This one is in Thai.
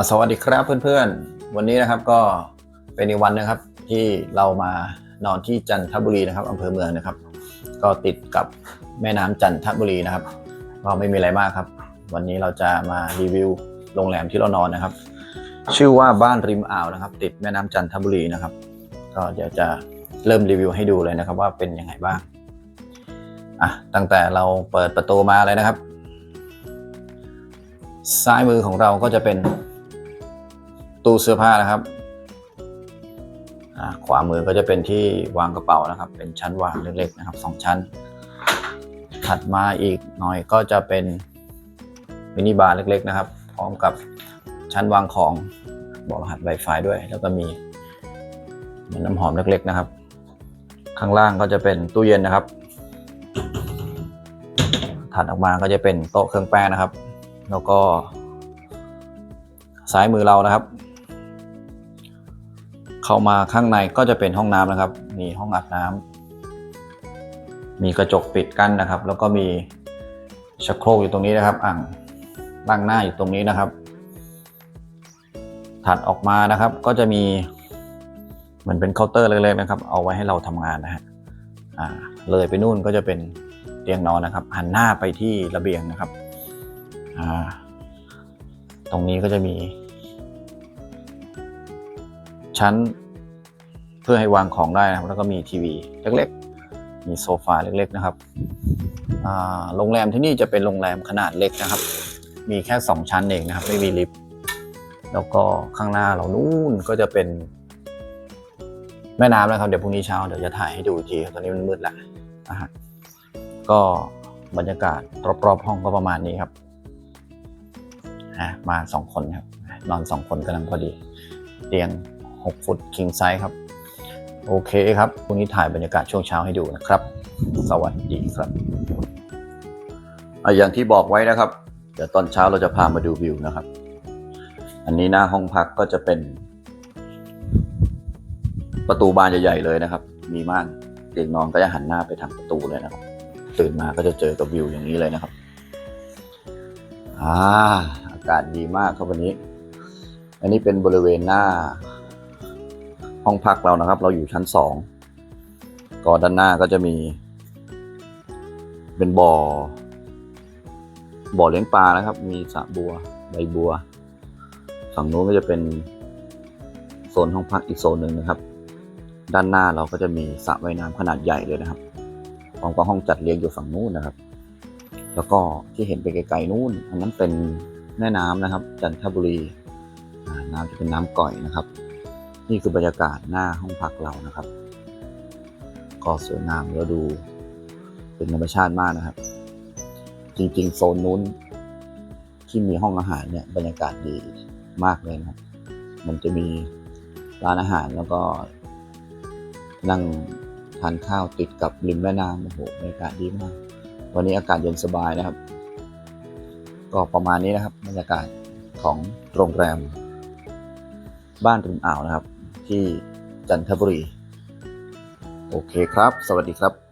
อสวัสดีครับเพื่อนๆ วันนี้นะครับก็เป็นอีกวันนะครับที่เรามานอนที่จันทบุรีนะครับอำเภอเมืองนะครับ ก็ติดกับแม่น้ำจันทบุรีนะครับก็ไม่มีอะไรมากครับ วันนี้เราจะมารีวิวโรงแรมที่เรานอนนะครับ ชื่อว่าบ้านริมอ่าวนะครับ ติดแม่น้ำจันทบุรีนะครับ ก็เดี๋ยวจะเริ่มรีวิวให้ดูเลยนะครับ ว่าเป็นยังไงบ้างอะตั้งแต่เราเปิดประตูมาเลยนะครับ ซ้ายมือของเราก็จะเป็น ตู้เสื้อผ้านะครับขวามือก็จะเป็นที่วางกระเป๋านะครับ เป็นชั้นวางเล็กๆนะครับสองชั้น ถัดมาอีกหน่อยก็จะเป็นมินิบาร์เล็กๆนะครับ พร้อมกับชั้นวางของบอกรหัส Wi-Fi ด้วย แล้วก็มีเหมือนน้ำหอมเล็กๆนะครับ ข้างล่างก็จะเป็นตู้เย็นนะครับ ถัดออกมาก็จะเป็นโต๊ะเครื่องแป้งนะครับ แล้วก็ซ้ายมือเรานะครับ เข้ามาข้างในก็จะเป็นห้องน้ำนะครับ มีห้องอาบน้ำมีกระจกปิดกั้นนะครับ แล้วก็มีชักโครกอยู่ตรงนี้นะครับ อ่างล้างหน้าอยู่ตรงนี้นะครับ ถัดออกมานะครับ ก็จะมีเหมือนเป็นเคาน์เตอร์เล็กๆนะครับ เอาไว้ให้เราทำงานนะฮะอ่าเลยไปนู่นก็จะเป็นเตียงนอนนะครับ หันหน้าไปที่ระเบียงนะครับอ่าตรงนี้ก็จะมี ชั้น เพื่อให้วางของได้นะครับ แล้วก็มีทีวีเล็กๆ มีโซฟาเล็กๆนะครับโรงแรมที่นี่จะเป็นโรงแรมขนาดเล็กนะครับ มีแค่สองชั้นเองนะครับ ไม่มีลิฟต์แล้วก็ข้างหน้าเรานู่นก็จะเป็น แม่น้ำนะครับ เดี๋ยวพรุ่งนี้เช้าเดี๋ยวจะถ่ายให้ดูอีกทีตอนนี้มันมืดแล้วนะฮะก็บรรยากาศรอบๆห้องก็ประมาณนี้ครับอะมาสองคนครับ นอนสองคนกำลังพอดี เตียง 6 ฟุต king size ครับ โอเคครับพรุ่งนี้ถ่ายบรรยากาศช่วงเช้าให้ดูนะครับ สวัสดีครับอะอย่างที่บอกไว้นะครับ เดี๋ยวตอนเช้าเราจะพามาดูวิวนะครับ อันนี้หน้าห้องพักก็จะเป็น ประตูบานใหญ่ๆเลยนะครับ มีม่านเตียงนอนก็จะหันหน้าไปทางประตูเลยนะครับ ตื่นมาก็จะเจอกับวิวอย่างนี้เลยนะครับอ่าอากาศดีมากครับวันนี้ อันนี้เป็นบริเวณหน้า ห้องพักเรานะครับ เราอยู่ชั้นสองก็ด้านหน้าก็จะมี เป็นบ่อ บ่อเลี้ยงปลานะครับ มีสระบัวใบบัว ฝั่งนู้นก็จะเป็นโซนห้องพักอีกโซนหนึ่งนะครับ ด้านหน้าเราก็จะมีสระว่ายน้ำขนาดใหญ่เลยนะครับพร้อมกับห้องจัดเลี้ยงอยู่ฝั่งนู้นนะครับ แล้วก็ที่เห็นไปไกลๆนู้นอันนั้นเป็นแม่น้ำนะครับ จันทบุรี น้ำจะเป็นน้ำก่อยนะครับ นี่คือบรรยากาศหน้าห้องพักเรานะครับ ก็สวยงามแล้วดูเป็นธรรมชาติมากนะครับ จริงๆ โซนนู้นที่มีห้องอาหารเนี่ยบรรยากาศดีมากเลยนะครับ มันจะมีร้านอาหารแล้วก็นั่งทานข้าวติดกับริมแม่น้ำโอ้โหบรรยากาศดีมาก วันนี้อากาศเย็นสบายนะครับ ก็ประมาณนี้นะครับบรรยากาศของโรงแรม บ้านริมอ่าวนะครับ ที่จันทบุรี โอเคครับ สวัสดีครับ